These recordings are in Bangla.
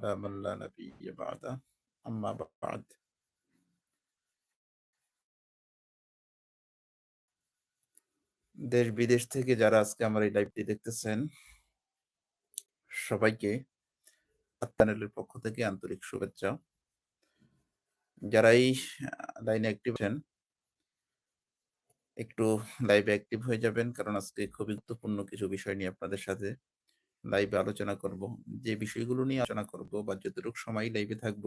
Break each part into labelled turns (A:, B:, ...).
A: على من لا نبي بعده أما بعد দেশ বিদেশ থেকে যারা আজকে আমার এই লাইভটি দেখতেছেন সবাইকে চ্যানেলের পক্ষ থেকে আন্তরিক শুভেচ্ছা যারা এই লাইনে অ্যাক্টিভ আছেন একটু লাইভে অ্যাক্টিভ হয়ে যাবেন কারণ আজকে খুবই গুরুত্বপূর্ণ কিছু বিষয় নিয়ে আপনাদের সাথে লাইভে আলোচনা করব। যে বিষয়গুলো নিয়ে আলোচনা করব বা যতটুকু সময় লাইভে থাকব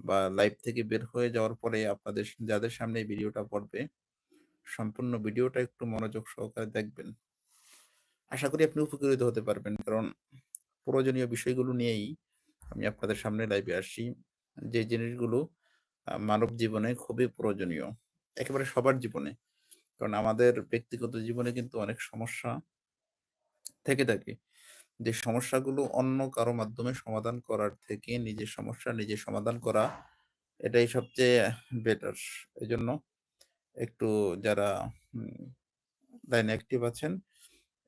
A: বা লাইভ থেকে বের হয়ে যাওয়ার পরে আপনাদের যাদের সামনে ভিডিওটা পড়বে, সম্পূর্ণ ভিডিওটা একটু মনোযোগ সহকারে দেখবেন। আশা করি আপনি উপকৃত হতে পারবেন। কারণ প্রয়োজনীয় বিষয়গুলো নিয়েই আমি আপনাদের সামনে লাইভে আসি যে জিনিসগুলো মানব জীবনে খুবই প্রয়োজনীয়। একেবারে সবার জীবনে। কারণ আমাদের ব্যক্তিগত জীবনে কিন্তু অনেক সমস্যা থেকে থাকে। যে সমস্যাগুলো অন্য কারও মাধ্যমে সমাধান করার থেকে নিজের সমস্যা নিজে সমাধান করা, এটাই সবচেয়ে বেটার এই জন্য একটু যারা লাইনে অ্যাক্টিভ আছেন,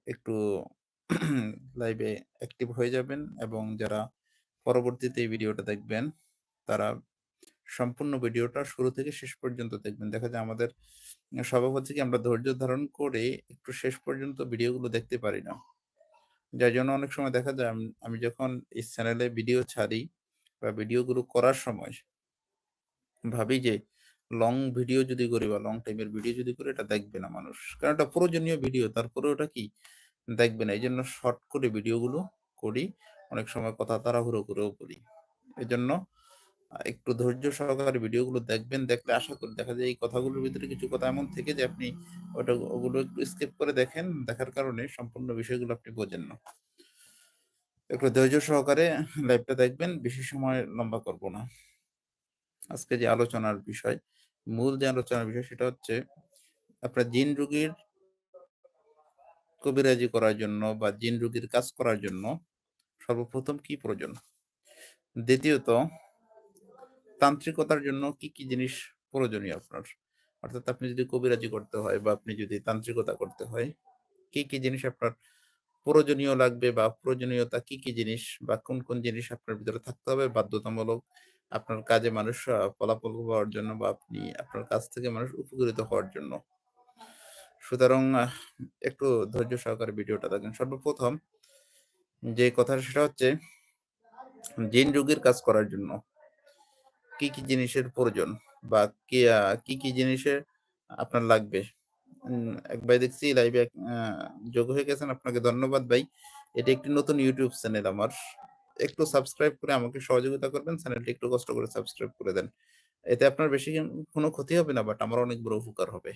A: একটু লাইভে অ্যাক্টিভ হয়ে যাবেন এবং যারা পরবর্তীতে এই ভিডিওটা দেখবেন, তারা সম্পূর্ণ ভিডিওটা শুরু থেকে শেষ পর্যন্ত দেখবেন। দেখা যায় আমাদের স্বভাব হচ্ছে কি আমরা ধৈর্য ধারণ করে একটু শেষ পর্যন্ত ভিডিওগুলো দেখতে পারি না। যার জন্য অনেক সময় দেখা যায় আমি যখন এই চ্যানেলে ভিডিও ছাড়ি বা ভিডিওগুলো করার সময় ভাবি যে লং ভিডিও যদি করি বা লং টাইমের ভিডিও যদি করি, এটা দেখবে না মানুষ। কারণ এটা প্রয়োজনীয় ভিডিও তারপরে ওটা কি? দেখবে না। এই জন্য শর্ট করে ভিডিওগুলো করি, অনেক সময় কথা তাড়াহুড়ো করেও করি। এজন্য জন্য একটু ধৈর্য সহকারে ভিডিওগুলো দেখবেন, দেখলে আশা করি দেখা যায় এই কথাগুলোর ভিতরে কিছু কথা এমন থেকে যে আপনি ওটা, ওগুলো একটু স্কিপ করে দেখেন, দেখার কারণে সম্পূর্ণ বিষয়গুলো আপনি বোঝেন না। একটু ধৈর্য সহকারে লাইভটা দেখবেন, বেশি সময় লম্বা করব না। আজকে যে আলোচনার বিষয়, মূল যে আলোচনার বিষয় সেটা হচ্ছে আপনার জিন রোগীর কবিরাজি করার জন্য বা জিন রোগীর কাজ করার জন্য সর্বপ্রথম কি প্রয়োজন? দ্বিতীয়ত তান্ত্রিকতার জন্য কি কি জিনিস প্রয়োজনীয় আপনার? অর্থাৎ আপনি যদি কবিরাজি করতে হয় বা আপনি যদি তান্ত্রিকতা করতে হয়, কি কি জিনিস আপনার প্রয়োজনীয় লাগবে বা প্রয়োজনীয়তা কি কি জিনিস বা কোন কোন জিনিস আপনার ভিতরে থাকতে হবে? বাধ্যতামূলক আপনার কাজে মানুষ ফলাফল হওয়ার জন্য বা আপনি আপনার কাছ থেকে মানুষ উপকৃত হওয়ার জন্য। সুতরাং একটু ধৈর্য সহকারে ভিডিওটা দেখেন। সর্বপ্রথম যে কথা সেটা হচ্ছে, জিন রোগীর কাজ করার জন্য। কি কি জিনিসের প্রয়োজন? বা কি কি জিনিসের আপনার লাগবে? এক ভাই দেখছি লাইভে যোগ হয়ে গেছেন। আপনাকে ধন্যবাদ ভাই। এটা একটি নতুন ইউটিউব চ্যানেল আমার। একটু সাবস্ক্রাইব করে আমাকে সহযোগিতা করবেন। চ্যানেলটি একটু কষ্ট করে সাবস্ক্রাইব করে দেন। এতে আপনার বেশি কোনো ক্ষতি হবে না বাট আমার অনেক বড় উপকার হবে।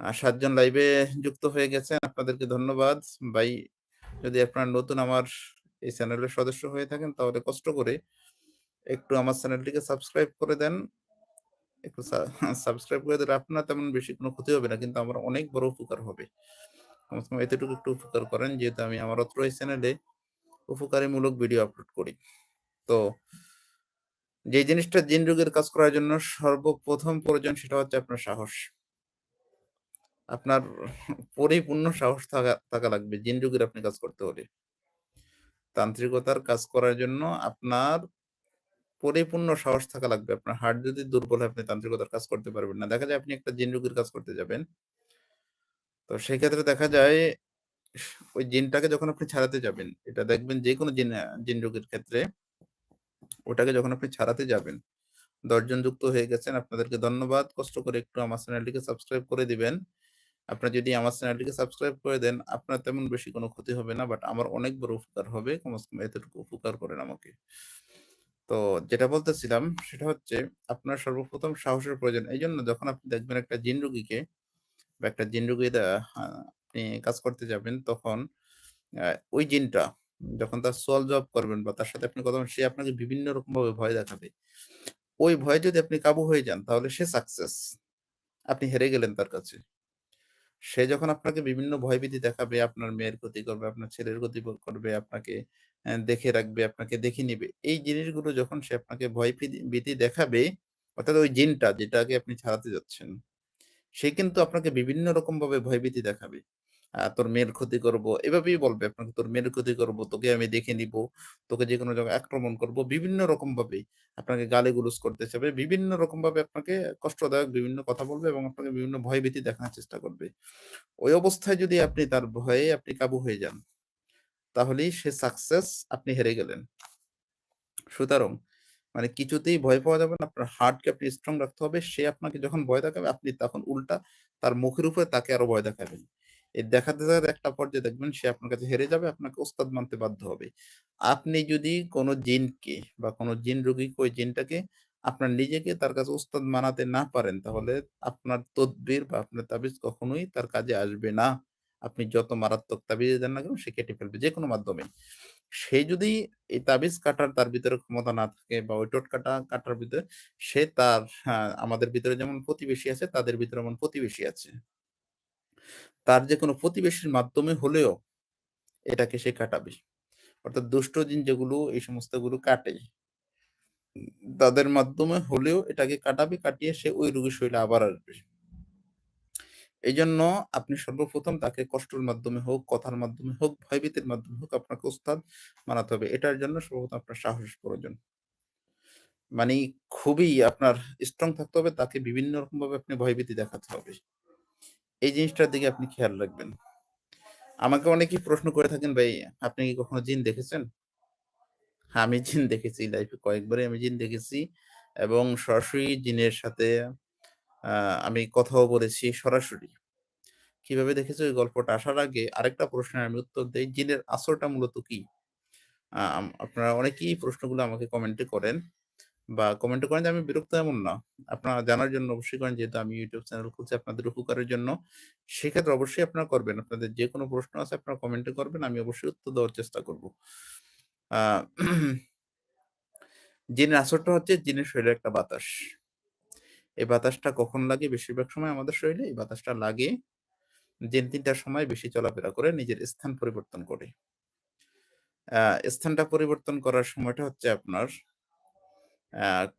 A: আর সাতজন লাইভে যুক্ত হয়ে গেছেন। আপনাদেরকে ধন্যবাদ। ভাই, যদি আপনার নতুন আমার এই চ্যানেলের সদস্য হয়ে থাকেন, তাহলে কষ্ট করে একটু আমার চ্যানেলটিকে সাবস্ক্রাইব করে দেন। একটু সাবস্ক্রাইব করে দিলে আপনার তেমন বেশি কোনো ক্ষতি হবে না, কিন্তু আমার অনেক বড় উপকার হবে। এতটুকু একটু উপকার করেন, যেহেতু আমি আমার অত্র এই চ্যানেলে উপকারীমূলক ভিডিও আপলোড করি। তো যে জিনিসটা জিন রোগের কাজ করার জন্য সর্বপ্রথম প্রয়োজন, সেটা হচ্ছে আপনার সাহস। আপনার পরিপূর্ণ সাহস থাকা থাকা লাগবে, জিন রোগের আপনি কাজ করতে হলে। তান্ত্রিকতার কাজ করার জন্য আপনার পরিপূর্ণ সাহস থাকা লাগবে আপনার। হার্ট যদি দুর্বল হয়, আপনি তান্ত্রিকতার কাজ করতে পারবেন না। দেখা যায় আপনি একটা জিন রোগীর কাজ করতে যাবেন। তো সেই ক্ষেত্রে দেখা যায়, ওই জিনটাকে যখন আপনি ছাড়াতে যাবেন, এটা দেখবেন যে কোনো জিন জিন রোগীর ক্ষেত্রে, ওটাকে যখন আপনি ছাড়াতে যাবেন, দশজন যুক্ত হয়ে গেছেন, আপনাদেরকে ধন্যবাদ। কষ্ট করে একটু আমার চ্যানেলটিকে সাবস্ক্রাইব করে দিবেন। আপনার যদি আমার চ্যানেলটিকে সাবস্ক্রাইব করে দেন, আপনার তেমন বেশি কোনো ক্ষতি হবে না, বাট আমার অনেক বড় উপকার হবে। কমস কম এতটুকু উপকার করেন আমাকে। তো যেটা বলতেছিলাম সেটা হচ্ছে আপনার সর্বপ্রথম সাহসের প্রয়োজন। এই জন্য যখন আপনি দেখবেন একটা জিন রুগীকে বা একটা জিন রোগী আপনি কাজ করতে যাবেন তখন ওই জিনটা যখন তার সোয়াল জব করবেন বা তার সাথে আপনি কথা সে আপনাকে বিভিন্ন রকম ভাবে ভয় দেখাবে। ওই ভয় যদি আপনি কাবু হয়ে যান তাহলে সে সাকসেস আপনি হেরে গেলেন তার কাছে। সে যখন আপনাকে বিভিন্ন ভয়ভীতি দেখাবে, আপনার মেয়ের ক্ষতি করবে, আপনার ছেলের ক্ষতি করবে, আপনাকে দেখে রাখবে, আপনাকে দেখে নিবে, এই জিনিসগুলো যখন সে আপনাকে ভয় ভীতি দেখাবে, অর্থাৎ ওই জিনটা যেটাকে আপনি ছাড়াতে যাচ্ছেন, সে কিন্তু আপনাকে বিভিন্ন রকম ভাবে ভয়ভীতি দেখাবে। তোর মেয়ের ক্ষতি করব। এভাবেই বলবে আপনাকে, "তোর মেয়ের ক্ষতি করব, তোকে আমি দেখে নিব তোকে যেকোনো জায়গায় আক্রমণ করব।" বিভিন্ন রকমভাবে আপনাকে গালি-গালাজ করতে চাবে। বিভিন্ন রকম ভাবে আপনাকে কষ্টদায়ক বিভিন্ন কথা বলবে এবং আপনাকে বিভিন্ন ভয়ভীতি দেখানোর চেষ্টা করবে। ওই অবস্থায় যদি আপনি তার ভয়ে আপনি কাবু হয়ে যান, তাহলেই সে সাকসেস, আপনি হেরে গেলেন। সুতরাং মানে কিছুতেই ভয় পাওয়া যাবে না। আপনার হার্টকে আপনি স্ট্রং রাখতে হবে। সে আপনাকে যখন ভয় দেখাবে, আপনি তখন উল্টা তার মুখের উপরে তাকে আরও ভয় দেখাবেন। এই দেখাতে, দেখাতে একটা পর্যায়ে দেখবেন সে আপনার কাছে হেরে যাবে, আপনাকে ওস্তাদ মানতে বাধ্য হবে। আপনি যদি কোন জিনকে বা কোন জিন রোগীকে ওই জিনটাকে আপনার নিজেকে তার কাছে ওস্তাদ মানাতে না পারেন, তাহলে আপনার তদবির বা আপনার তাবিজ কখনোই তার কাজে আসবে না। আপনি যত মারাত্মক তাবিজই দেন না কেন সে কেটে ফেলবে যেকোনো মাধ্যমে। সে যদি এই তাবিজ কাটার তার ভিতরে ক্ষমতা না থাকে বা ওই টোটকাটা কাটার ভিতরে সে তার হ্যাঁ, আমাদের ভিতরে যেমন প্রতিবেশী আছে তাদের ভিতরে এমন প্রতিবেশী আছে। তার যেকোনো প্রতিবেশীর মাধ্যমে হলেও এটাকে সে কাটাবে। অর্থাৎ দুষ্ট জিন যেগুলো এই সমস্তগুলো কাটে তাদের মাধ্যমে হলেও এটাকে কাটাবে, কাটিয়ে সে ওই রোগীর শরীরে আবার আসবে। এই জন্য আপনি সর্বপ্রথম তাকে কষ্টের মাধ্যমে হোক, কথার মাধ্যমে হোক, ভয়ভীতির মাধ্যমে হোক আপনাকে ওস্তাদ মানাতে হবে। এটার জন্য সর্বপ্রথম আপনার সাহস প্রয়োজন। মানে খুবই আপনার স্ট্রং থাকতে হবে, তাকে বিভিন্ন রকম ভাবে আপনি ভয়ভীতি দেখাতে হবে। এই জিনিসটার দিকে আপনি খেয়াল রাখবেন। আমাকে অনেকেই প্রশ্ন করে থাকেন, "ভাই আপনি কি কখনো জিন দেখেছেন?" হ্যাঁ, আমি জিন দেখেছি লাইফে কয়েকবারই আমি জিন দেখেছি এবং সরাসরি জিনের সাথে আমি কথাও বলেছি সরাসরি। কীভাবে দেখেছি ওই গল্পটা আসার আগে আরেকটা প্রশ্নের আমি উত্তর দিই জিনের আসরটা মূলত কি? আপনারা অনেকেই প্রশ্নগুলো আমাকে কমেন্টে করেন বা কমেন্টে করেন যে আমি বিরক্ত এমন না। আপনারা জানার জন্য অবশ্যই করেন, যেহেতু আমি ইউটিউব চ্যানেল খুলছি আপনাদের উপকারের জন্য। সেক্ষেত্রে অবশ্যই আপনারা করবেন। আপনাদের যে কোনো প্রশ্ন আছে আপনারা কমেন্টে করবেন। আমি অবশ্যই উত্তর দেওয়ার চেষ্টা করব। জিনের আসরটা হচ্ছে জিনের শরীরের একটা বাতাস। এই বাতাসটা কখন লাগে? বেশিরভাগ সময় আমাদের শরীরে এই বাতাসটা লাগে জিন তিনটার সময় বেশি চলাফেরা করে, নিজের স্থান পরিবর্তন করে। স্থানটা পরিবর্তন করার সময়টা হচ্ছে আপনার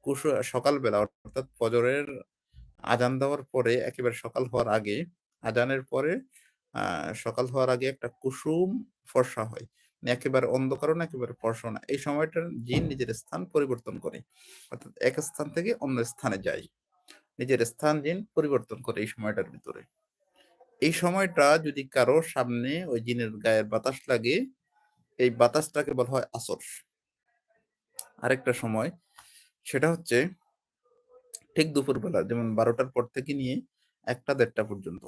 A: কুশু সকালবেলা অর্থাৎ ফজরের আজান দেওয়ার পরে একেবারে সকাল হওয়ার আগে, আজানের পরে সকাল হওয়ার আগে একটা কুসুম ফর্সা হয়। একেবারে অন্ধকারও না, একেবারে ফর্সাও না। এই সময়টার জিন নিজের স্থান পরিবর্তন করে। অর্থাৎ এক স্থান থেকে অন্য স্থানে যায়। নিজের স্থান জিন পরিবর্তন করে এই সময়টার ভিতরে। এই সময়টা যদি কারও সামনে ওই জিনের গায়ের বাতাস লাগে, এই বাতাসটাকে বলা হয় আসর। আরেকটা সময় সেটা হচ্ছে ঠিক দুপুরবেলা যেমন বারোটার পর থেকে নিয়ে ১টা ১.৫টা পর্যন্ত।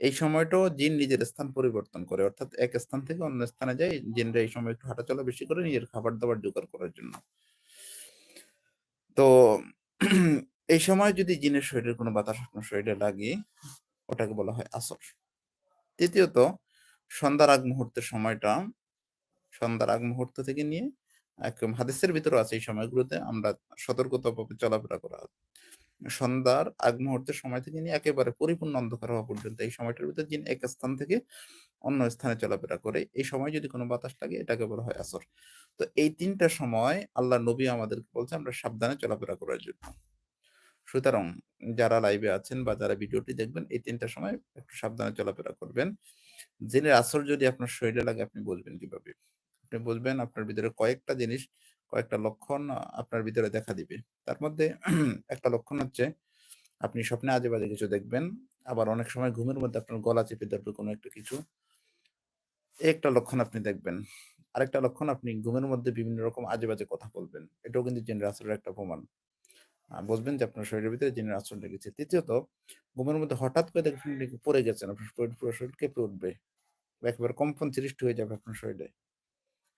A: এই সময়টাও জিন নিজের স্থান পরিবর্তন করে। অর্থাৎ এক স্থান থেকে অন্য স্থানে যায়। জিনরা এই সময় একটু হাঁটাচলা বেশি করে নিজের খাবার-দাবার জোগাড় করার জন্য। তো এই সময় যদি জিনের শরীরের কোনো বাতাস আপনার শরীরে লাগে, ওটাকে বলা হয় আসর। তৃতীয়ত সন্ধ্যার আগ মুহূর্তের সময়টা, সন্ধ্যার আগ মুহূর্ত থেকে নিয়ে হাদিসের ভিতরে আছে এই সময়গুলোতে আমরা সতর্কতাভাবে চলাফেরা করা। সন্ধ্যার আগ মুহূর্তের সময় থেকে নিয়ে একেবারে পরিপূর্ণ অন্ধকার হওয়া পর্যন্ত এই সময়টার ভিতরে জিন এক স্থান থেকে অন্য স্থানে চলাফেরা করে। এই সময় যদি কোনো বাতাস লাগে এটাকে বলা হয় আসর। তো এই তিনটা সময় আল্লাহ নবী আমাদেরকে বলছে আমরা সাবধানে চলাফেরা করার জন্য। সুতরাং যারা লাইভে আছেন বা যারা ভিডিওটি দেখবেন, এই ৩ টা সময় একটু সাবধানে চলাফেরা করবেন। জিনের আসর যদি আপনার শরীরে লাগে আপনি বলবেন কীভাবে? আপনি বুঝবেন আপনার ভিতরে কয়েকটা জিনিস, কয়েকটা লক্ষণ আপনার ভিতরে দেখা দিবে। তার মধ্যে একটা লক্ষণ হচ্ছে আপনি স্বপ্নে আজে-বাজে কিছু দেখবেন। আবার অনেক সময় ঘুমের মধ্যে আপনার গলা চেপে ধরবে কোনো একটা কিছু। একটা লক্ষণ আপনি দেখবেন। আরেকটা লক্ষণ আপনি ঘুমের মধ্যে বিভিন্ন রকম আজে-বাজে কথা বলবেন। এটাও কিন্তু জিনের আসরের একটা প্রমাণ। বুঝবেন যে আপনার শরীরের ভিতরে জিনের আচরণ লেগেছে। তৃতীয়ত ঘুমের মধ্যে হঠাৎ করে দেখবেন পড়ে গেছেন। আপনার শরীর পুরো শরীর কেঁপে উঠবে। একেবারে কম্পন সৃষ্টি হয়ে যাবে আপনার শরীরে।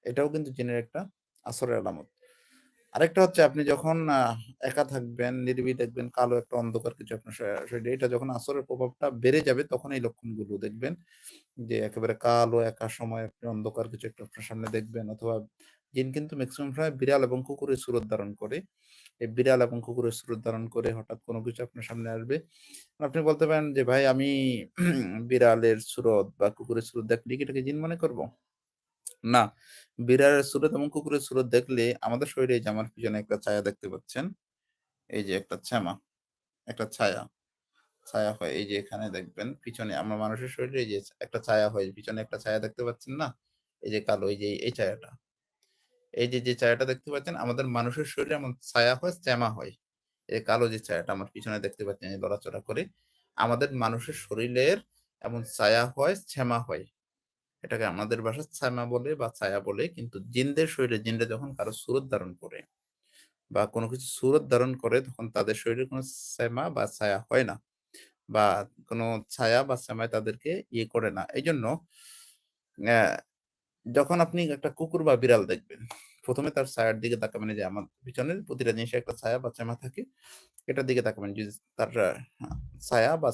A: এটাও কিন্তু জিনের একটা আসরের আলামত। আরেকটা হচ্ছে আপনি যখন একা থাকবেন, নিরিবিলি দেখবেন কালো একটা অন্ধকার কিছু আপনার এটা যখন আসরের প্রভাবটা বেড়ে যাবে তখন এই লক্ষণগুলো দেখবেন। যে একেবারে কালো একা সময় আপনি অন্ধকার কিছু একটা আপনার সামনে দেখবেন অথবা জিন কিন্তু ম্যাক্সিমাম সময় বিড়াল এবং কুকুরের সুরত ধারণ করে। এই বিড়াল এবং কুকুরের সুরত ধারণ করে হঠাৎ কোনো কিছু আপনার সামনে আসবে। আপনি বলতে পারেন যে, "ভাই আমি বিড়ালের সুরত বা কুকুরের সুরত দেখলে কি এটাকে জিন মনে করব?" না। বিড়ালের সুরত এবং কুকুরের সুরত দেখলে আমাদের শরীরে এই যে আমার পিছনে একটা ছায়া দেখতে পাচ্ছেন। এই যে একটা ছ্যামা, একটা ছায়া। ছায়া হয়। এই যে এখানে দেখবেন পিছনে আমার মানুষের শরীরে এই যে একটা ছায়া হয়। পিছনে একটা ছায়া দেখতে পাচ্ছেন না? এই যে কালো এই যে এই ছায়াটা। এই যে, যে ছায়াটা দেখতে পাচ্ছেন আমাদের মানুষের শরীরে এমন ছায়া হয়, শ্যামা হয়। এই কালো যে ছায়াটা আমার পিছনে দেখতে পাচ্ছেন এই লড়াচড়া করে। আমাদের মানুষের শরীরের এমন ছায়া হয়, ছ্যামা হয়। এটাকে আমাদের ভাষায় ছামা বলে বা ছায়া বলে। কিন্তু জিনদের শরীরে জিনরা যখন কারও সুরত ধারণ করে বা কোনো কিছু সুরত ধারণ করে তখন তাদের শরীরে কোনো শ্যামা বা ছায়া হয় না। বা কোনো ছায়া বা শ্যামায় তাদেরকে ইয়ে করে না। এইজন্য অ্যা যখন আপনি একটা কুকুর বা বিড়াল দেখবেন, প্রথমে তার ছায়ার দিকে তাকাবেন যে আমার পিছনের প্রতিটা জিনিসের একটা ছায়া বা শ্যামা থাকে। এটার দিকে তাকাবেন। যদি তার ছায়া বা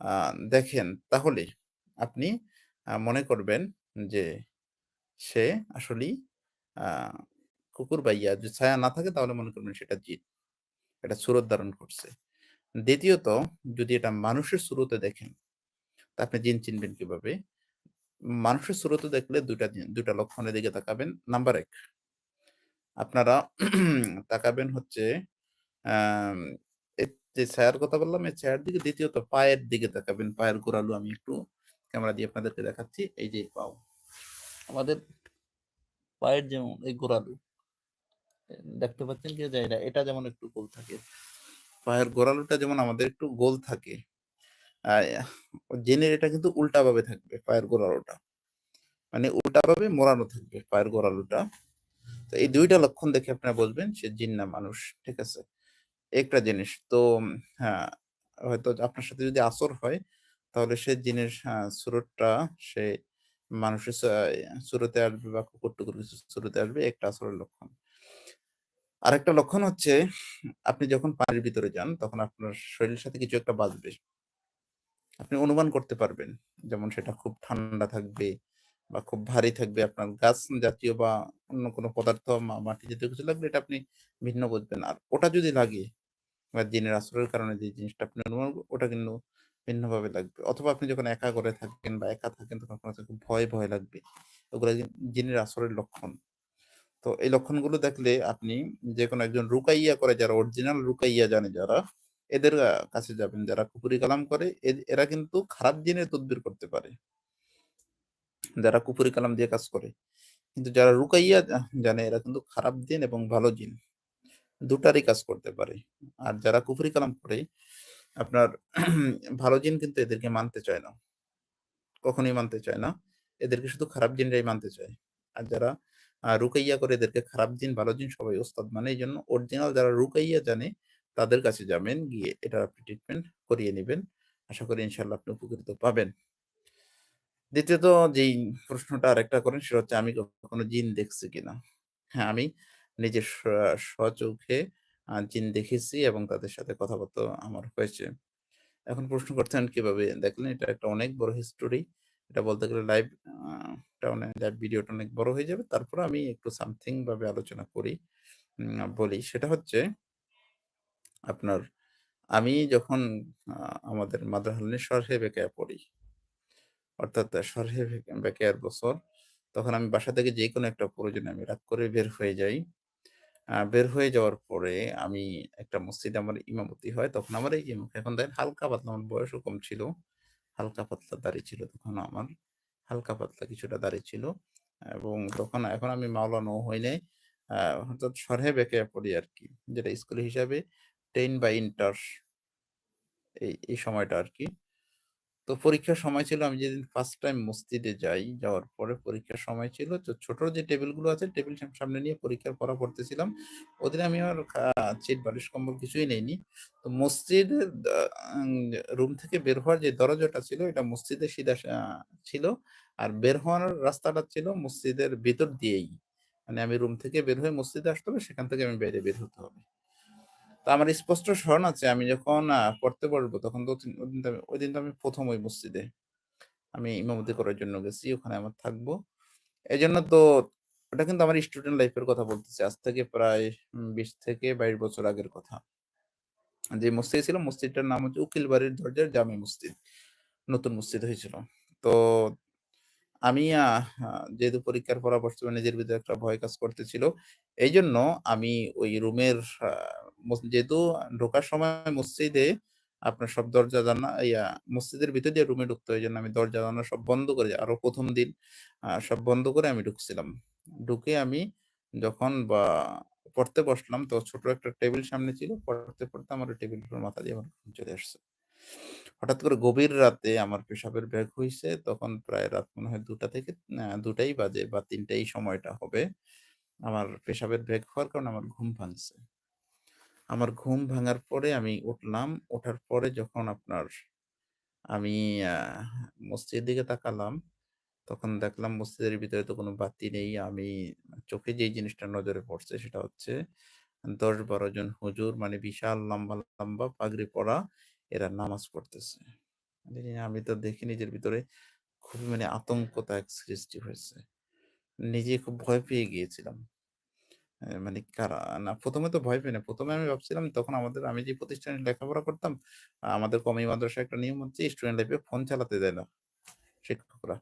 A: আ দেখেন তাহলে আপনি মনে করবেন যে সে আসলেই কুকুর বা ইয়া যদি ছায়া না থাকে তাহলে মনে করবেন সেটা জিন। এটা সুরত ধারণ করছে। দ্বিতীয়ত যদি এটা মানুষের সুরতে দেখেন, তা আপনি জিন চিনবেন কীভাবে? মানুষের সুরতে দেখলে ২ টা জিন ২ টা লক্ষণের দিকে তাকাবেন। নাম্বার এক আপনারা তাকাবেন হচ্ছে যে ছায়ার কথা বললাম এই ছায়ার দিকে দ্বিতীয়ত পায়ের দিকে তাকাবেন। পায়ের গোড়ালু আমি একটু ক্যামেরা দিয়ে আপনাদেরকে দেখাচ্ছি। এই যে পাও। আমাদের পায়ের যেমন এই গোড়ালু দেখতে পাচ্ছেন কি যে এটা, এটা যেমন একটু গোল থাকে। পায়ের গোড়ালুটা যেমন আমাদের একটু গোল থাকে। জিনের এটা কিন্তু উল্টাভাবে থাকবে পায়ের গোড়ালুটা। মানে উল্টাভাবে মোড়ানো থাকবে পায়ের গোড়ালুটা। তো এই দুইটা লক্ষণ দেখে আপনারা বলবেন সে জিন না মানুষ। ঠিক আছে? একটা জিনিস। তো হ্যাঁ, হয়তো আপনার সাথে যদি আসর হয় তাহলে সে জিনের সুরতটা সে মানুষের সুরতে আসবে বা কুকুর-টুকুর কিছু সুরতে আসবে, একটা আসরের লক্ষণ। আরেকটা লক্ষণ হচ্ছে, আপনি যখন পানির ভিতরে যান, তখন আপনার শরীরের সাথে কিছু একটা বাজবে। আপনি অনুমান করতে পারবেন। যেমন সেটা খুব ঠান্ডা থাকবে বা খুব ভারী থাকবে। আপনার গাছ জাতীয় বা অন্য কোনো পদার্থ মাটি জাতীয় কিছু লাগলে এটা আপনি ভিন্ন বুঝবেন। আর ওটা যদি লাগে, বা জিনের আসরের কারণে যে জিনিসটা আপনি অনুমান ওটা কিন্তু ভিন্নভাবে লাগবে। অথবা আপনি যখন একা করে থাকেন বা একা থাকেন তখন আপনার খুব ভয়, ভয় লাগবে। ওগুলা জিনের আসরের লক্ষণ। তো এই লক্ষণগুলো দেখলে আপনি যে কোনো একজন রুকাইয়া করে যারা অরিজিনাল রুকাইয়া জানে যারা, এদের কাছে যাবেন। যারা কুপুরি কালাম করে এরা কিন্তু খারাপ জিনের তদবির করতে পারে। যারা কুপুরি কালাম দিয়ে কাজ করে। কিন্তু যারা রুকাইয়া জানে এরা কিন্তু খারাপ জিন এবং ভালো জিন দুটারই কাজ করতে পারে। আর যারা কুপুরি কালাম করে আপনার ভালো জিন কিন্তু এদেরকে মানতে চায় না। কখনোই মানতে চায় না। এদেরকে শুধু খারাপ জিনরাই মানতে চায়। আর যারা রুকাইয়া করে এদেরকে খারাপ জিন, ভালো জিন সবাই ওস্তাদ মানে। এই জন্য অরিজিনাল যারা রুকাইয়া জানে তাদের কাছে যাবেন। গিয়ে এটার আপনি ট্রিটমেন্ট করিয়ে নেবেন আশা করি ইনশাআল্লাহ আপনি উপকৃত পাবেন। দ্বিতীয়ত যেই প্রশ্নটা আরেকটা করেন সেটা হচ্ছে আমি কখনো জিন দেখছি কিনা? হ্যাঁ, আমি নিজের স্বচোখে জিন দেখেছি এবং তাদের সাথে কথাবার্তা আমার হয়েছে। এখন প্রশ্ন করছেন কীভাবে দেখলেন? এটা একটা অনেক বড় হিস্টোরি। এটা বলতে গেলে লাইভ লাইভ ভিডিওটা অনেক বড় হয়ে যাবে। তারপর আমি একটু সামথিং ভাবে আলোচনা করি বলি। সেটা হচ্ছে আপনার আমি যখন আমাদের মাদ্রাসার শরহে বেকায়া পড়ি অর্থাৎ শরহে বে বেকায়ার বছর, তখন আমি বাসা থেকে যে কোনো একটা প্রয়োজনে আমি রাগ করে বের হয়ে যাই। বের হয়ে যাওয়ার পরে আমি একটা মসজিদে আমার ইমামতি হয়। তখন আমার এই যে এখন দেখেন হালকা পাতলা আমার বয়সও কম ছিল। হালকা পাতলা দাড়ি ছিল তখন আমার। হালকা পাতলা কিছুটা দাড়ি ছিল। এবং তখন এখন আমি মাওলানাও হই নাই। অর্থাৎ শরহে বেকায়া পড়ি আর কি যেটা স্কুল হিসাবে 10 বা ইন্টার এই, এই সময়টা আরকি। তো পরীক্ষার সময় ছিল আমি যেদিন ফার্স্ট টাইম মসজিদে যাই, যাওয়ার পরে পরীক্ষার সময় ছিল। তো ছোট যে টেবিলগুলো আছে টেবিল সামনে নিয়ে পরীক্ষার পড়া পড়তেছিলাম। ওদিন আমি আমার চিট বালিশ কম্বল কিছুই নেইনি। তো মসজিদের রুম থেকে বের হওয়ার যে দরজাটা ছিল এটা মসজিদের সিধা ছিল। আর বের হওয়ার রাস্তাটা ছিল মসজিদের ভেতর দিয়েই। মানে আমি রুম থেকে বের হয়ে মসজিদে আসতে হবে সেখান থেকে আমি বাইরে বের হতে হবে। তো আমার স্পষ্ট স্মরণ আছে, আমি যখন পড়তে পারব তখন তো আমি ওইদিন তো আমি ১ম ওই মসজিদে। আমি ইমামতি করার জন্য গেছি। ওখানে আমার থাকব। এই জন্য তো ওটা কিন্তু আমার স্টুডেন্ট লাইফের কথা বলতেছি। আজ থেকে প্রায় বিশ থেকে ২২ বছর আগের কথা। যে মসজিদ ছিল, মসজিদটার নাম হচ্ছে উকিল বাড়ির দরজার জামি মসজিদ। নতুন মসজিদ হয়েছিল। তো আমি যেহেতু পরীক্ষার পরামর্শ নিজের ভিতরে একটা ভয় কাজ করতেছিল। এই জন্য আমি ওই রুমের যেহেতু ঢোকার সময় মসজিদে আপনার সব দরজা জানা ইয়া মসজিদের ভিতর দিয়ে রুমে ঢুকতে হয়। এইজন্য আমি দরজা জানালা সব বন্ধ করে আরও প্রথম দিন সব বন্ধ করে আমি ঢুকছিলাম। ঢুকে আমি যখন বা পড়তে বসলাম তো ছোট একটা টেবিল সামনে ছিল। পড়তে, পড়তে আমার ওই টেবিলের উপর মাথা দিয়ে আমার চলে আসছে। হঠাৎ করে গভীর রাতে আমার পেশাবের ব্যাঘ হইছে। তখন প্রায় রাত মনে হয় দুটা থেকে দুটাই বাজে বা ৩টা এই সময়টা হবে। আমার পেশাবের ব্রেক হওয়ার কারণে আমার ঘুম ভাঙছে। আমার ঘুম ভাঙার পরে আমি উঠলাম। ওঠার পরে যখন আপনার আমি মসজিদের দিকে তাকালাম, তখন দেখলাম মসজিদের ভিতরে তো কোনো বাতি নেই। আমি চোখে যেই জিনিসটা নজরে পড়ছে সেটা হচ্ছে দশ বারো জন হুজুর মানে বিশাল লম্বা, লম্বা পাগড়ি পরা এরা নামাজ পড়তেছে। মানে আমি তো দেখি নিজের ভিতরে খুবই মানে আতঙ্কতা এক সৃষ্টি হয়েছে। নিজে খুব ভয় পেয়ে গিয়েছিলাম। মানে কারা না প্রথমে তো ভয় পাই না। প্রথমে আমি ভাবছিলাম তখন আমাদের আমি যে প্রতিষ্ঠানে লেখাপড়া করতাম, আমাদের কমি মাদ্রাসায় একটা নিয়ম হচ্ছে স্টুডেন্ট লাইফে ফোন চালাতে দেয় না শিক্ষকরা।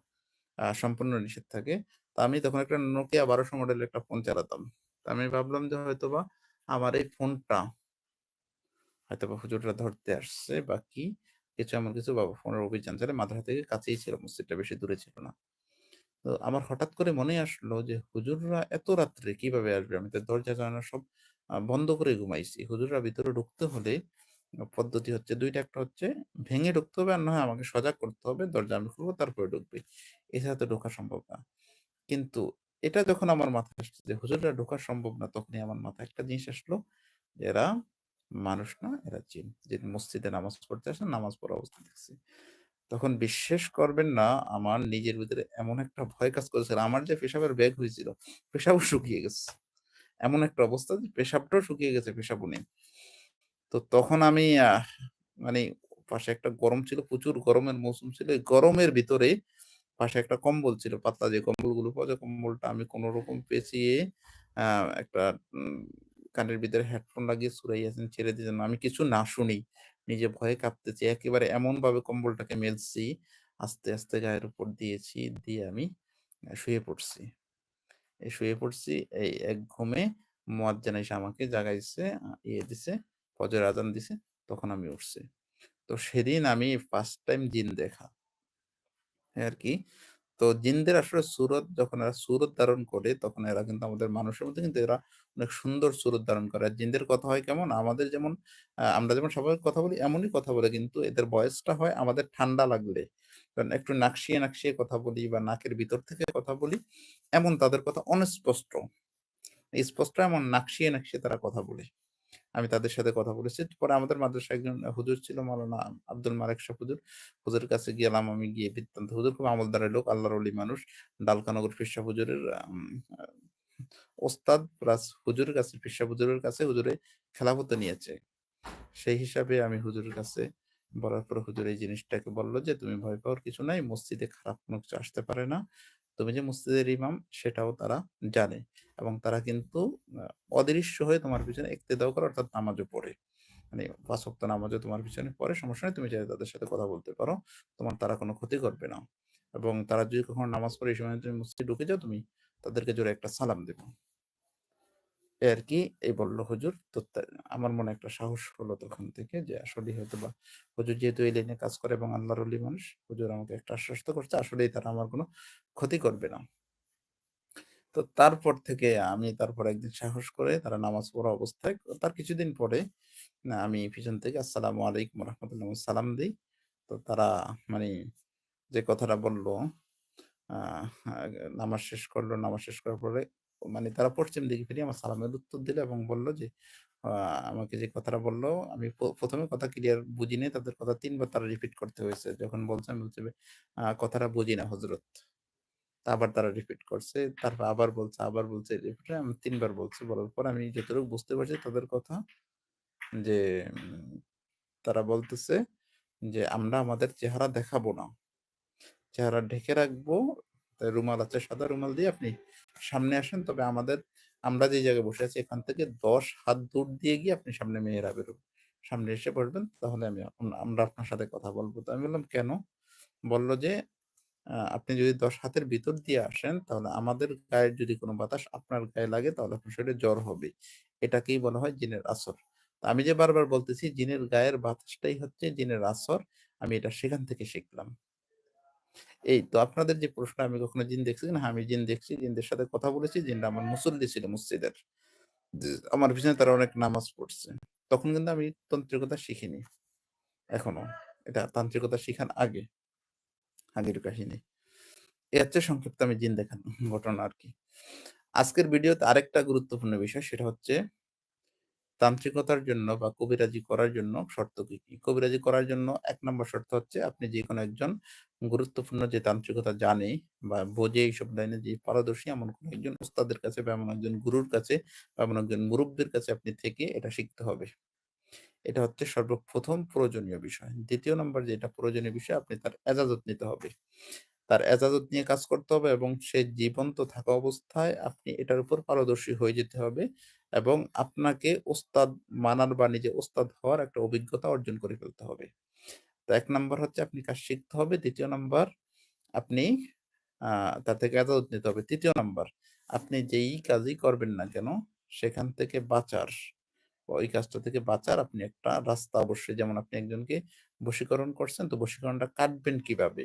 A: সম্পূর্ণ নিষেধ থাকে। তা আমি তখন একটা নোকিয়া ১২০০ মডেলের একটা ফোন চালাতাম। তা আমি ভাবলাম যে হয়তোবা আমার এই ফোনটা হয়তোবা হুজুররা ধরতে আসছে বা কি কিছু এমন কিছু বা ফোনের অভিযান চালে মাদ্রাসা থেকে কাছেই ছিল মসজিদটা বেশি দূরে ছিল না। তো আমার হঠাৎ করে মনে আসলো যে, হুজুররা এত রাত্রে কীভাবে আসবে? আমি তো দরজা, জানালা সব বন্ধ করে ঘুমাইছি। হুজুররা ভিতরে ঢুকতে হলে পদ্ধতি হচ্ছে দুইটা, একটা হচ্ছে ভেঙে ঢুকতে হবে আর না আমাকে সজাগ করতে হবে। দরজা আমি খুলব, তারপরে ঢুকবে। এছাড়া তো ঢোকা সম্ভব না। কিন্তু এটা যখন আমার মাথায় আসছে যে, হুজুররা ঢোকা সম্ভব না, তখনই আমার মাথায় একটা জিনিস আসলো এরা মানুষ না, এরা জিন। যে মসজিদে নামাজ পড়তে আসে, নামাজ পড়া অবস্থায় দেখছি। তখন বিশ্বাস করবেন না আমার নিজের ভিতরে এমন একটা ভয় কাজ করেছিল। আমার যে পেশাবের ব্যাগ হয়েছিল, পেশাবও শুকিয়ে গেছে। এমন একটা অবস্থা যে পেশাবটাও শুকিয়ে গেছে, পেশাবও নেই। তো তখন আমি মানে পাশে একটা গরম ছিল, প্রচুর গরমের মৌসুম ছিল। গরমের ভিতরে পাশে একটা কম্বল ছিল, পাতলা যে কম্বলগুলো পাওয়া যায়, কম্বলটা আমি কোনরকম পেঁচিয়ে একটা কানের ভিতরে হেডফোন লাগিয়ে সূরা ইয়াসিন ছেড়ে দিয়ে যেন আমি কিছু না শুনি। নিজে ভয়ে কাঁপতেছি। একেবারে এমনভাবে কম্বলটাকে মেলছি, আস্তে, আস্তে গায়ের উপর দিয়েছি, দিয়ে আমি শুয়ে পড়ছি। এই শুয়ে পড়ছি, এই এক ঘুমে মুয়াজ্জিন এসে আমাকে জাগাইছে, ইয়ে দিছে, ফজরের আজান দিছে, তখন আমি উঠছি। তো সেদিন আমি ফার্স্ট টাইম জিন দেখা। আর আরকি। তো জিনদের আসলে সুরত যখন এরা সুরত ধারণ করে তখন এরা কিন্তু আমাদের মানুষের মধ্যে কিন্তু এরা অনেক সুন্দর সুরত ধারণ করে। আর জিনদের কথা হয় কেমন? আমাদের যেমন আমরা যেমন সবাই কথা বলি এমনই কথা বলে কিন্তু এদের বয়সটা হয় আমাদের ঠান্ডা লাগলে। কারণ একটু নাকশিয়ে, নাকশিয়ে কথা বলি বা নাকের ভিতর থেকে কথা বলি, এমন তাদের কথা অনস্পষ্ট। স্পষ্ট এমন নাকশিয়ে, নাকশিয়ে তারা কথা বলে। আমি তাদের সাথে কথা বলেছি। পরে আমাদের মাদ্রাসা একজন হুজুর ছিল মালানা আব্দুল মালেক সাহেব হুজুর। হুজুরের কাছে গেলাম আমি গিয়ে বৃত্তান্ত হুজুর খুব আমলদারের লোক, আল্লাহর ওলি মানুষ। ডালকানগর সাহেব হুজুরের ওস্তাদ প্লাস হুজুরের কাছে সাহেব হুজুরের কাছে হুজুরে খেলাফতে নিয়েছে। সেই হিসাবে আমি হুজুরের কাছে বলার পর হুজুর এই জিনিসটাকে বলল যে, "তুমি ভয় পাওয়ার কিছু নাই। মসজিদে খারাপ কোনো কিছু আসতে পারে না। তুমি যে মসজিদের ইমাম, সেটাও তারা জানে এবং তারা কিন্তু অদৃশ্য হয়ে তোমার পিছনে একতে দাও করে, অর্থাৎ নামাজও পড়ে। মানে ৫ ওয়াক্ত নামাজও তোমার পিছনে পড়ে। সমস্যা নেই, তুমি চাইলে তাদের সাথে কথা বলতে পারো। তোমার তারা কোনো ক্ষতি করবে না। এবং তারা যদি কখনো নামাজ পড়ে, এই সময় তুমি মসজিদে ঢুকে যাও তুমি, তাদেরকে জোরে একটা সালাম দিবা।" এই আরকি এই বলল হুজুর। তো আমার মনে একটা সাহস হলো তখন থেকে যে আসলেই হয়তো বা হুজুর যেহেতু এই লাইনে কাজ করে এবং আল্লাহর ওলি মানুষ, হুজুর আমাকে একটা আশ্বস্ত করছে আসলেই তারা আমার কোনো ক্ষতি করবে না। তো তারপর থেকে আমি তারপর একদিন সাহস করে তারা নামাজ পড়া অবস্থায় তার কিছুদিন পরে আমি পিছন থেকে আসসালামু আলাইকুম রাহমাতুল্লাহ সালাম দিই তো তারা মানে যে কথাটা বলল নামাজ শেষ করল নামাজ শেষ করার পরে মানে তারা পশ্চিম দিকে ফিরে আমার সালামের উত্তর দিল এবং বলল যে আমাকে যে কথাটা বলল আমি প্রথমে কথা ক্লিয়ার বুঝি নাই। তাদের কথা তিনবার তারা রিপিট করতে হয়েছে। যখন বলছে আমি বলছি, "আ কথাটা বুঝি না হজরত আবার তারা রিপিট করছে। তারপর আবার বলছে, আবার বলছে। রিপিট আমি ৩ বার বলছি। বলার পর আমি যতটুকু বুঝতে পারছি তাদের কথা যে তারা বলতেছে যে, "আমরা আমাদের চেহারা দেখাবো না। চেহারা ঢেকে রাখব। রুমাল আছে, সাদা রুমাল দিয়ে আপনি সামনে আসেন। তবে আমাদের আমরা যে জায়গায় বসে আছি এখান থেকে ১০ হাত দূর দিয়ে গিয়ে আপনি সামনে মেহরাবের সামনে এসে বসবেন। তাহলে আমি আমরা আপনার সাথে কথা বলব তো আমি বললাম, "কেন?" বলল যে আপনি যদি ১০ হাতের ভিতর দিয়ে আসেন, তাহলে আমাদের গায়ের যদি কোনো বাতাস আপনার গায়ে লাগে তাহলে আপনার শরীরে জ্বর হবে। এটাকেই বলা হয় জিনের আসর। আমি যে বারবার বলতেছি জিনের গায়ের বাতাসটাই হচ্ছে জিনের আসর। আমি এটা সেখান থেকে শিখলাম। এই তো আপনাদের যে প্রশ্ন আমি কখনো জিন দেখছি কিনা? হ্যাঁ, আমি জিন দেখছি। জিনদের সাথে কথা বলেছি। জিনরা আমার মুসল্লি ছিল মসজিদের। আমার পিছনে তারা অনেক নামাজ পড়ছে। তখন কিন্তু আমি তান্ত্রিকতা শিখিনি। এখনও। এটা তান্ত্রিকতা শিখার আগে। আগের কাহিনী। এর চেয়ে সংক্ষিপ্ত আমি জিন দেখার ঘটনা আর কি আজকের ভিডিওতে আরেকটা গুরুত্বপূর্ণ বিষয় সেটা হচ্ছে তান্ত্রিকতার জন্য বা কবিরাজি করার জন্য শর্ত কি, কি? কবিরাজি করার জন্য এক নম্বর শর্ত হচ্ছে আপনি যেকোনো একজন গুরুত্বপূর্ণ যে তান্ত্রিকতা জানে বা বোঝে এইসব লাইনে যে পারদর্শী এমন কোনো একজন উস্তাদের কাছে বা এমন একজন গুরুর কাছে বা এমন একজন মুরুব্বির কাছে আপনি থেকে এটা শিখতে হবে। এটা হচ্ছে সর্বপ্রথম প্রয়োজনীয় বিষয়। ২য় নম্বর যেটা প্রয়োজনীয় বিষয় আপনি তার এজাজত নিতে হবে। তার এজাজত নিয়ে কাজ করতে হবে এবং সে জীবন্ত থাকা অবস্থায় আপনি এটার উপর পারদর্শী হয়ে যেতে হবে এবং আপনাকে ওস্তাদ মানার বা নিজে ওস্তাদ হওয়ার একটা অভিজ্ঞতা অর্জন করে ফেলতে হবে। তো এক নম্বর হচ্ছে আপনি কাজ শিখতে হবে। দ্বিতীয় নাম্বার আপনি তার থেকে এজাজত নিতে হবে। তৃতীয় নাম্বার, আপনি যেই কাজই করবেন না কেন, সেখান থেকে বাঁচার ওই কাজটা থেকে বাঁচার আপনি একটা রাস্তা অবশ্যই যেমন আপনি একজনকে বশীকরণ করছেন, তো বশীকরণটা কাটবেন কীভাবে?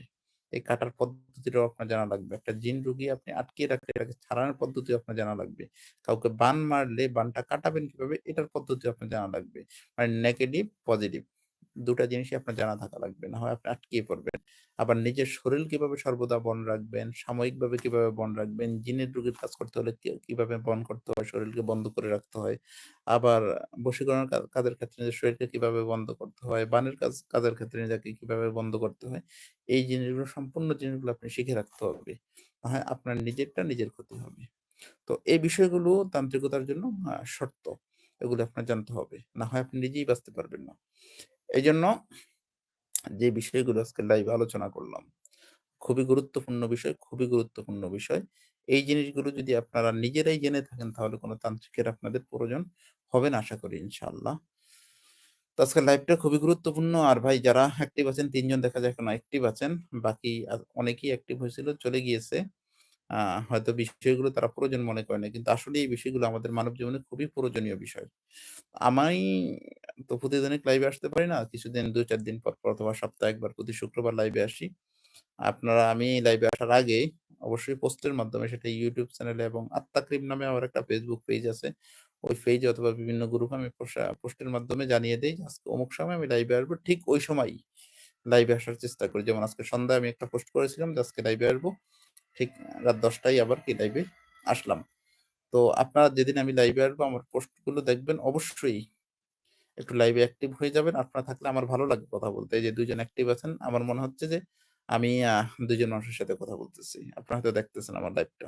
A: এই কাটার পদ্ধতিটাও আপনার জানা লাগবে। একটা জিন রুগী আপনি আটকিয়ে রাখতে এটাকে ছাড়ানোর পদ্ধতি আপনার জানা লাগবে। কাউকে বান মারলে বানটা কাটাবেন কীভাবে এটার পদ্ধতি আপনার জানা লাগবে। মানে নেগেটিভ, পজিটিভ ২ টা জিনিসই আপনার জানা থাকা লাগবে। না হয় আপনি আটকিয়ে পড়বেন। আবার নিজের শরীর কীভাবে সর্বদা বন রাখবেন, সাময়িকভাবে কীভাবে বন রাখবেন, জিনের রোগীর কাজ করতে হলে কীভাবে বন করতে হয়, শরীরকে বন্ধ করে রাখতে হয়। আবার বশীকরণের কাজের ক্ষেত্রে নিজের শরীরকে কীভাবে বন্ধ করতে হয়, বানের কাজ কাজের ক্ষেত্রে নিজেকে কীভাবে বন্ধ করতে হয়। এই জিনিসগুলো সম্পূর্ণ জিনিসগুলো আপনি শিখে রাখতে হবে। না হয় আপনার নিজেরটা নিজের ক্ষতি হবে। তো এই বিষয়গুলো তান্ত্রিকতার জন্য শর্ত। এগুলো আপনার জানতে হবে। না হয় আপনি নিজেই বাঁচতে পারবেন না। এইজন্য যে বিষয়গুলো আজকে লাইভে আলোচনা করলাম, খুবই গুরুত্বপূর্ণ বিষয়, খুবই গুরুত্বপূর্ণ বিষয়। এই জিনিসগুলো যদি আপনারা নিজেরাই জেনে থাকেন তাহলে কোনো তান্ত্রিকের আপনাদের প্রয়োজন হবে না আশা করি ইনশাআল্লাহ। তো আজকের লাইভটা খুবই গুরুত্বপূর্ণ। আর ভাই যারা অ্যাক্টিভ আছেন তিনজন দেখা যায় এখনও অ্যাক্টিভ আছেন। বাকি অনেকেই অ্যাক্টিভ হয়েছিল চলে গিয়েছে। হয়তো বিষয়গুলো তারা প্রয়োজন মনে করে না। কিন্তু আসলে এই বিষয়গুলো আমাদের মানব জীবনে খুবই প্রয়োজনীয় বিষয়। আমি তো প্রতিদিনই লাইভে আসতে পারি না। কিছুদিন ২-৪ দিন পর, অথবা সপ্তাহে একবার প্রতি শুক্রবার লাইভে আসি। আপনারা আমি লাইভে আসার আগে অবশ্যই পোস্টের মাধ্যমে সেটা ইউটিউব চ্যানেলে এবং আত্মাকরিম নামে আমার একটা ফেসবুক পেজ আছে। ওই পেজে অথবা বিভিন্ন গ্রুপে আমি পোসা পোস্টের মাধ্যমে জানিয়ে দিই আজকে অমুক সময় আমি লাইভে আসব। ঠিক ওই সময়ই লাইভে আসার চেষ্টা করি। যেমন আজকে সন্ধ্যায় আমি একটা পোস্ট করেছিলাম যে আজকে লাইভে আসব। ঠিক রাত দশটায় আবার কি লাইভে আসলাম। তো আপনারা যেদিন আমি লাইভে আসব আমার পোস্টগুলো দেখবেন অবশ্যই একটু লাইভে অ্যাক্টিভ হয়ে যাবেন। আপনারা থাকলে আমার ভালো লাগে কথা বলতে। যে দুজন অ্যাক্টিভ আছেন আমার মনে হচ্ছে যে আমি আ ২ জন মানুষের সাথে কথা বলতেছি। আপনারা হয়তো দেখতেছেন আমার লাইভটা।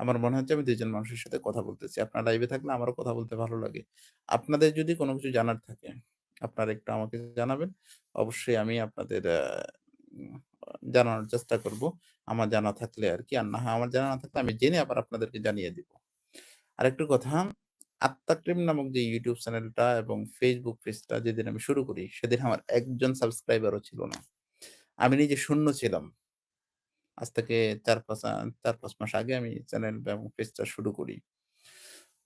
A: আমার মনে হচ্ছে আমি দুজন মানুষের সাথে কথা বলতেছি। আপনার লাইভে থাকলে আমারও কথা বলতে ভালো লাগে। আপনাদের যদি কোনো কিছু জানার থাকে, আপনারা একটু আমাকে জানাবেন। অবশ্যই আমি আপনাদের জানানোর চেষ্টা করব। আমার জানা থাকলে আর কি আর না হয় আমার জানা না থাকলে আমি জেনে আবার আপনাদেরকে জানিয়ে দিব। আরেকটু কথা, আত্মাকরিম নামক যে ইউটিউব চ্যানেলটা এবং ফেসবুক পেজটা যেদিন আমি শুরু করি, সেদিন আমার একজন সাবস্ক্রাইবারও ছিল না। আমি নিজে শূন্য ছিলাম। আজ থেকে ৪-৫ আ ৪-৫ মাস আগে আমি চ্যানেল এবং পেজটা শুরু করি।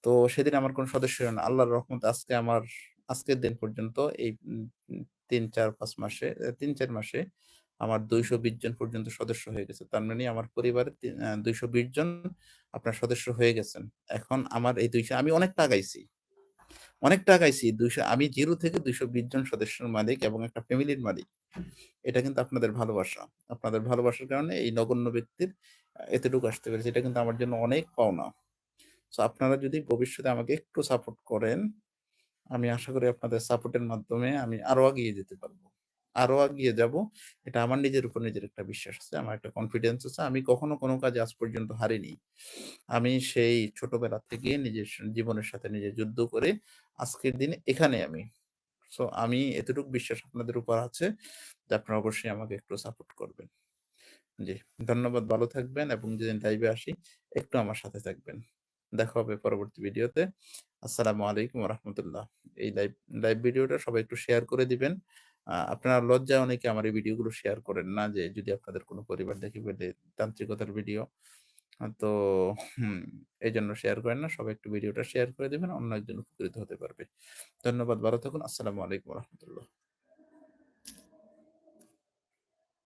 A: তো সেদিন আমার কোন সদস্য না। আল্লাহর রহমত আজকে আমার আজকের দিন পর্যন্ত এই তিন চার পাঁচ মাসে তিন ৩-৪ মাসে আমার ২২০ জন পর্যন্ত সদস্য হয়ে গেছে। তার মানে আমার পরিবারে দুইশো বিশ জন আপনার সদস্য হয়ে গেছেন। এখন আমার এই ২০০ আমি অনেকটা আগাইছি। অনেকটা আগাইছি। ২০০ আমি জিরো থেকে ২২০ জন সদস্যের মালিক এবং একটা ফ্যামিলির মালিক। এটা কিন্তু আপনাদের ভালোবাসা। আপনাদের ভালোবাসার কারণে এই নগণ্য ব্যক্তির এতটুকু আসতে পেরেছে এটা কিন্তু আমার জন্য অনেক পাওনা। সো আপনারা যদি ভবিষ্যতে আমাকে একটু সাপোর্ট করেন, আমি আশা করি আপনাদের সাপোর্টের মাধ্যমে আমি আরও এগিয়ে যেতে পারব। আরও এগিয়ে যাব। এটা আমার নিজের উপর নিজের একটা বিশ্বাস আছে। আমার একটা কনফিডেন্স আছে। আমি কখনো কোনো কাজে আজ পর্যন্ত হারিনি। আমি সেই ছোটবেলা থেকে নিজের জীবনের সাথে নিজে যুদ্ধ করে আজকের দিনে এখানে আমি। সো আমি এতটুকু বিশ্বাস আপনাদের উপর আছে যে আপনারা অবশ্যই আমাকে একটু সাপোর্ট করবেন। জি, ধন্যবাদ ভালো থাকবেন এবং যেদিন লাইভে আসি একটু আমার সাথে থাকবেন। দেখা হবে পরবর্তী ভিডিওতে। আসসালামু আলাইকুম রাহমাতুল্লাহ। এই লাইভ লাইভ ভিডিওটা সবাই একটু শেয়ার করে দিবেন। আপনারা লজ্জায় অনেকে আমার এই ভিডিওগুলো শেয়ার করেন না যে, যদি আপনাদের কোনো পরিবার দেখে বলে তান্ত্রিকতার ভিডিও। তো এই জন্য শেয়ার করেন না। সবাই একটু ভিডিওটা শেয়ার করে দেবেন, অন্য একজন উপকৃত হতে পারবে। ধন্যবাদ। ভালো থাকুন। আসসালামু আলাইকুম রাহমাতুল্লাহ।